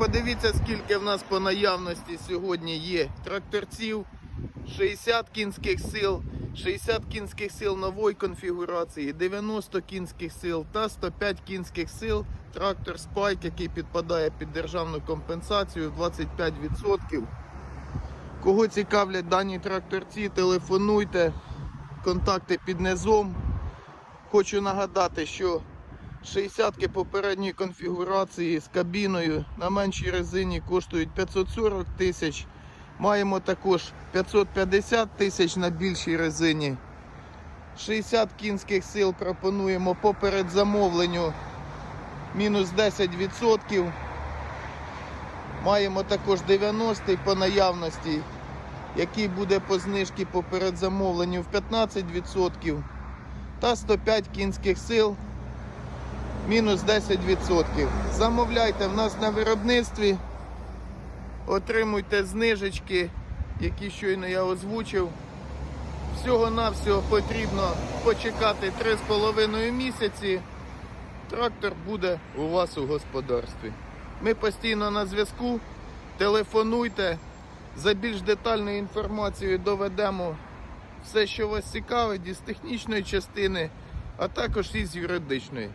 подивіться, скільки в нас по наявності сьогодні є тракторців. 60 кінських сил, 60 кінських сил нової конфігурації, 90 кінських сил та 105 кінських сил. Трактор Spike, який підпадає під державну компенсацію 25%. Кого цікавлять дані тракторці, телефонуйте, контакти під низом. Хочу нагадати, що 60-ки попередньої конфігурації з кабіною на меншій резині коштують 540 тисяч. Маємо також 550 тисяч на більшій резині. 60 кінських сил пропонуємо по передзамовленню мінус 10%. Маємо також 90 по наявності, який буде по знижці по передзамовленню в 15%. Та 105 кінських сил мінус 10%. Замовляйте в нас на виробництві, отримуйте знижечки, які щойно я озвучив. Всього-навсього потрібно почекати 3,5 місяці. Трактор буде у вас у господарстві. Ми постійно на зв'язку. Телефонуйте. За більш детальною інформацією доведемо все, що вас цікавить, із технічної частини, а також із юридичної.